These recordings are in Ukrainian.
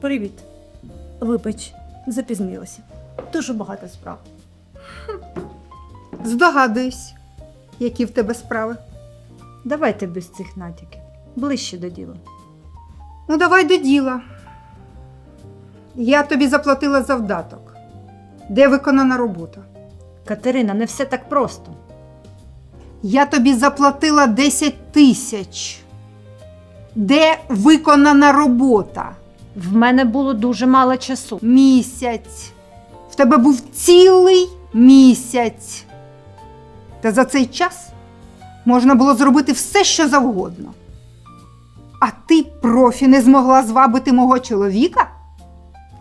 Привіт. Вибач, запізнилася. Дуже багато справ. Здогадуюсь, які в тебе справи. Давайте без цих натяків. Ближче до діла. Ну, давай до діла. Я тобі заплатила завдаток. Де виконана робота? Катерина, не все так просто. Я тобі заплатила 10 тисяч. Де виконана робота? В мене було дуже мало часу. Місяць. В тебе був цілий місяць. Та за цей час можна було зробити все, що завгодно. А ти, профі, не змогла звабити мого чоловіка?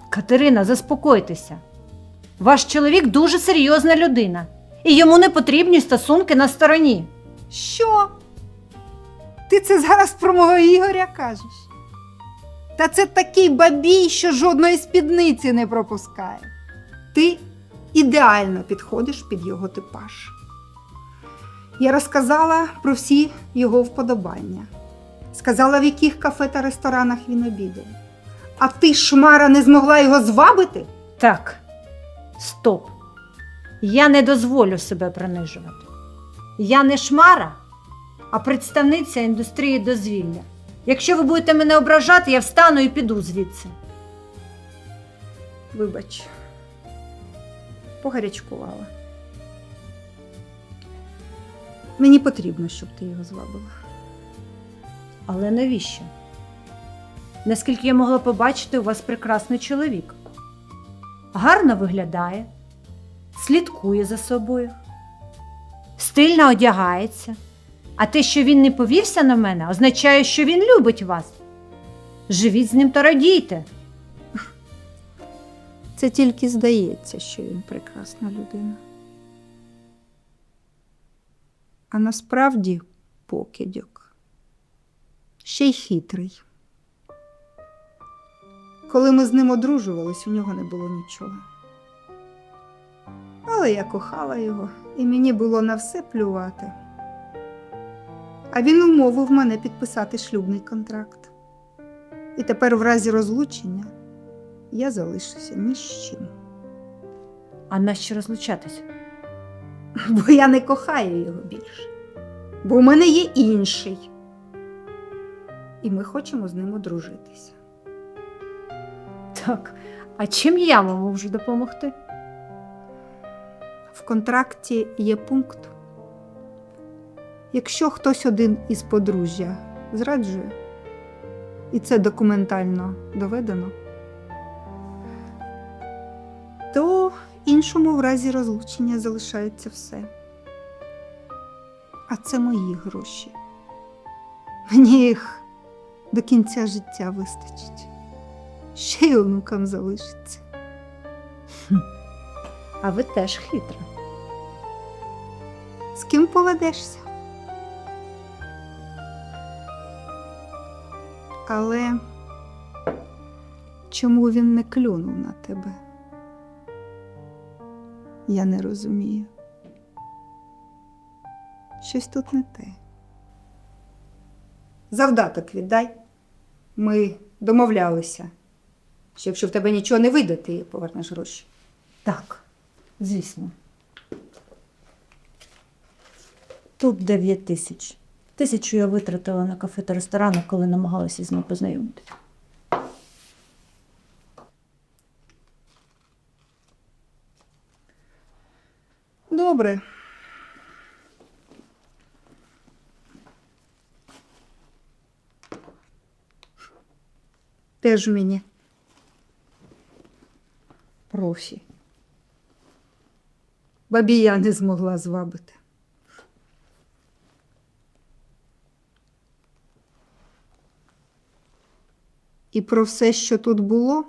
Катерина, заспокойтеся. Ваш чоловік дуже серйозна людина, і йому не потрібні стосунки на стороні. Що? Ти це зараз про мого Ігоря кажеш? Та це такий бабій, що жодної спідниці не пропускає. Ти ідеально підходиш під його типаж. Я розказала про всі його вподобання. Сказала, в яких кафе та ресторанах він обідає. А ти, шмара, не змогла його звабити? Так, стоп. Я не дозволю себе принижувати. Я не шмара, а представниця індустрії дозвілля. Якщо ви будете мене ображати, я встану і піду звідси. Вибач, погарячкувала. Мені потрібно, щоб ти його звабила. Але навіщо? Наскільки я могла побачити, у вас прекрасний чоловік. Гарно виглядає, слідкує за собою, стильно одягається. А те, що він не повівся на мене, означає, що він любить вас. Живіть з ним та радійте. Це тільки здається, що він прекрасна людина. А насправді покидьок. Ще й хитрий. Коли ми з ним одружувались, у нього не було нічого. Але я кохала його, і мені було на все плювати. А він умовив мене підписати шлюбний контракт. І тепер, в разі розлучення, я залишуся ні з чим. А нащо розлучатися? Бо я не кохаю його більше. Бо у мене є інший. І ми хочемо з ним одружитися. Так, а чим я вам можу допомогти? В контракті є пункт. Якщо хтось один із подружжя зраджує, і це документально доведено, то іншому в разі розлучення залишається все. А це мої гроші. Мені їх до кінця життя вистачить. Ще й онукам залишиться. А ви теж хитра. З ким поведешся? Але чому він не клюнув на тебе? Я не розумію. Щось тут не те. Завдаток віддай. Ми домовлялися, що якщо в тебе нічого не вийде, ти повернеш гроші. Так, звісно. Тут 9 тисяч. Тисячу я витратила на кафе та ресторани, коли намагалася з ним познайомитися. Добре. Теж мені. Профі. Бабі я не змогла звабити. І про все, що тут було,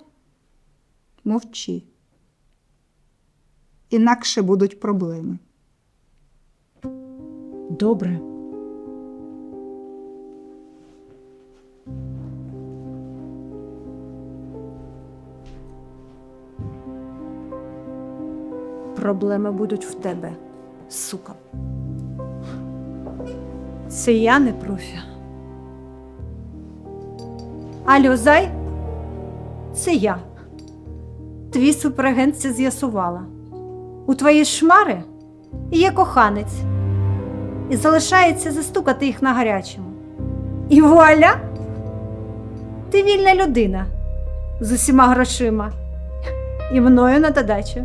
мовчи. Інакше будуть проблеми. Добре. Проблеми будуть в тебе, сука. Це я не профі. Алло, зай? Це я. Твій суперагент це з'ясувала. У твоїй шмари є коханець, і залишається застукати їх на гарячому. І вуаля! Ти вільна людина з усіма грошима і мною на додачу.